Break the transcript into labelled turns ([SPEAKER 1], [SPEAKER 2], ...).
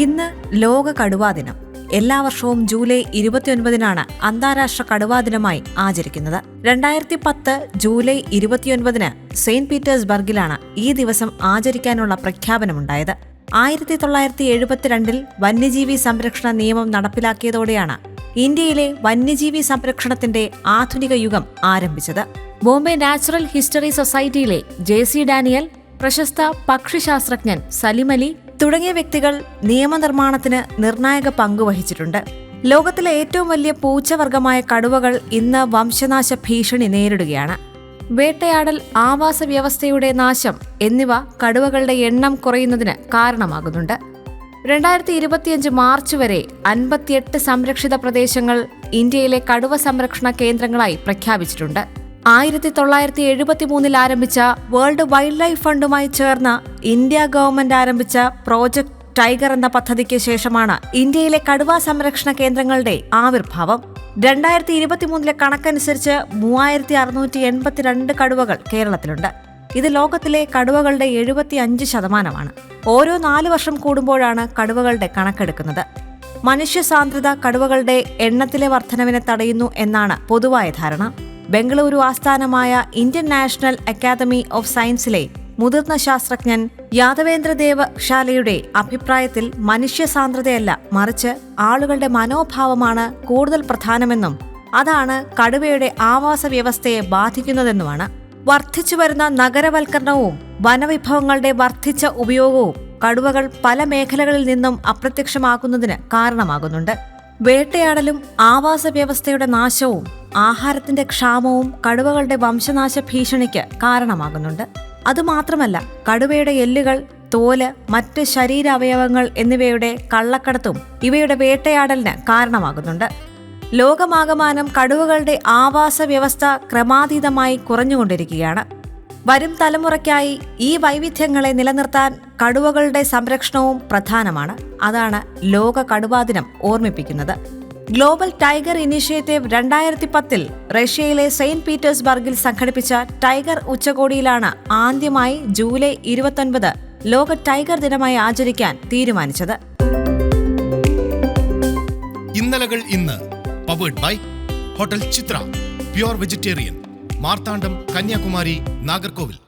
[SPEAKER 1] ഇന്ന് ലോക കടുവാ ദിനം. എല്ലാ വർഷവും ജൂലൈ ഇരുപത്തിയൊൻപതിനാണ് അന്താരാഷ്ട്ര കടുവാ ദിനമായി ആചരിക്കുന്നത്. രണ്ടായിരത്തി പത്ത് ജൂലൈ ഇരുപത്തിയൊൻപതിന് സെയിന്റ് പീറ്റേഴ്സ്ബർഗിലാണ് ഈ ദിവസം ആചരിക്കാനുള്ള പ്രഖ്യാപനമുണ്ടായത്. ആയിരത്തി തൊള്ളായിരത്തി എഴുപത്തിരണ്ടിൽ വന്യജീവി സംരക്ഷണ നിയമം നടപ്പിലാക്കിയതോടെയാണ് ഇന്ത്യയിലെ വന്യജീവി സംരക്ഷണത്തിന്റെ ആധുനിക യുഗം ആരംഭിച്ചത്. ബോംബെ നാച്ചുറൽ ഹിസ്റ്ററി സൊസൈറ്റിയിലെ ജെ സി ഡാനിയൽ പ്രശസ്ത പക്ഷിശാസ്ത്രജ്ഞൻ സലിമലി തുടങ്ങിയ വ്യക്തികൾ നിയമനിർമ്മാണത്തിന് നിർണായക പങ്ക് വഹിച്ചിട്ടുണ്ട്. ലോകത്തിലെ ഏറ്റവും വലിയ പൂച്ചവർഗമായ കടുവകൾ ഇന്ന് വംശനാശ ഭീഷണി നേരിടുകയാണ്. വേട്ടയാടൽ ആവാസ വ്യവസ്ഥയുടെ നാശം എന്നിവ കടുവകളുടെ എണ്ണം കുറയുന്നതിന് കാരണമാകുന്നുണ്ട്. രണ്ടായിരത്തി ഇരുപത്തിയഞ്ച് മാർച്ച് വരെ അൻപത്തിയെട്ട് സംരക്ഷിത പ്രദേശങ്ങൾ ഇന്ത്യയിലെ കടുവ സംരക്ഷണ കേന്ദ്രങ്ങളായി പ്രഖ്യാപിച്ചിട്ടുണ്ട്. ആയിരത്തി തൊള്ളായിരത്തി എഴുപത്തി മൂന്നിൽ ആരംഭിച്ച വേൾഡ് വൈൽഡ് ലൈഫ് ഫണ്ടുമായി ചേർന്ന് ഇന്ത്യ ഗവൺമെന്റ് ആരംഭിച്ച പ്രോജക്ട് ടൈഗർ എന്ന പദ്ധതിക്ക് ശേഷമാണ് ഇന്ത്യയിലെ കടുവാ സംരക്ഷണ കേന്ദ്രങ്ങളുടെ ആവിർഭാവം. രണ്ടായിരത്തി ഇരുപത്തിമൂന്നിലെ കണക്കനുസരിച്ച് മൂവായിരത്തി അറുന്നൂറ്റി എൺപത്തിരണ്ട് കടുവകൾ കേരളത്തിലുണ്ട്. ഇത് ലോകത്തിലെ കടുവകളുടെ എഴുപത്തി അഞ്ച് ശതമാനമാണ്. ഓരോ നാല് വർഷം കൂടുമ്പോഴാണ് കടുവകളുടെ കണക്കെടുക്കുന്നത്. മനുഷ്യ സാന്ദ്രത കടുവകളുടെ എണ്ണത്തിലെ വർധനവിനെ തടയുന്നു എന്നാണ് പൊതുവായ ധാരണ. ബംഗളൂരു ആസ്ഥാനമായ ഇന്ത്യൻ നാഷണൽ അക്കാദമി ഓഫ് സയൻസിലെ മുതിർന്ന ശാസ്ത്രജ്ഞൻ യാദവേന്ദ്രദേവ ഷാലയുടെ അഭിപ്രായത്തിൽ മനുഷ്യ സാന്ദ്രതയല്ല മറിച്ച് ആളുകളുടെ മനോഭാവമാണ് കൂടുതൽ പ്രധാനമെന്നും അതാണ് കടുവയുടെ ആവാസ വ്യവസ്ഥയെ ബാധിക്കുന്നതെന്നുമാണ്. വർദ്ധിച്ചു വരുന്ന നഗരവൽക്കരണവും വനവിഭവങ്ങളുടെ വർദ്ധിച്ച ഉപയോഗവും കടുവകൾ പല മേഖലകളിൽ നിന്നും അപ്രത്യക്ഷമാക്കുന്നതിന് കാരണമാകുന്നുണ്ട്. വേട്ടയാടലും ആവാസ വ്യവസ്ഥയുടെ നാശവും ആഹാരത്തിന്റെ ക്ഷാമവും കടുവകളുടെ വംശനാശ ഭീഷണിക്ക് കാരണമാകുന്നുണ്ട്. അതുമാത്രമല്ല കടുവയുടെ എല്ലുകൾ തോൽ മറ്റ് ശരീരാവയവങ്ങൾ എന്നിവയുടെ കള്ളക്കടത്തും ഇവയുടെ വേട്ടയാടലിന് കാരണമാകുന്നുണ്ട്. ലോകമാകമാനം കടുവകളുടെ ആവാസ വ്യവസ്ഥ ക്രമാതീതമായി കുറഞ്ഞുകൊണ്ടിരിക്കുകയാണ്. വരും തലമുറയ്ക്കായി ഈ വൈവിധ്യങ്ങളെ നിലനിർത്താൻ കടുവകളുടെ സംരക്ഷണവും പ്രധാനമാണ്. അതാണ് ലോക കടുവാദിനം ഓർമ്മിപ്പിക്കുന്നത്. ഗ്ലോബൽ ടൈഗർ ഇനിഷ്യേറ്റീവ് രണ്ടായിരത്തി പത്തിൽ റഷ്യയിലെ സെയിന്റ് പീറ്റേഴ്സ്ബർഗിൽ സംഘടിപ്പിച്ച ടൈഗർ ഉച്ചകോടിയിലാണ് ആദ്യമായി ജൂലൈ ഇരുപത്തൊൻപത് ലോക ടൈഗർ ദിനമായി ആചരിക്കാൻ തീരുമാനിച്ചത്.
[SPEAKER 2] ഇന്നലകൾ ഇന്ന്. Powered by hotel Chitra pure vegetarian Marthandam Kanyakumari Nagercoil.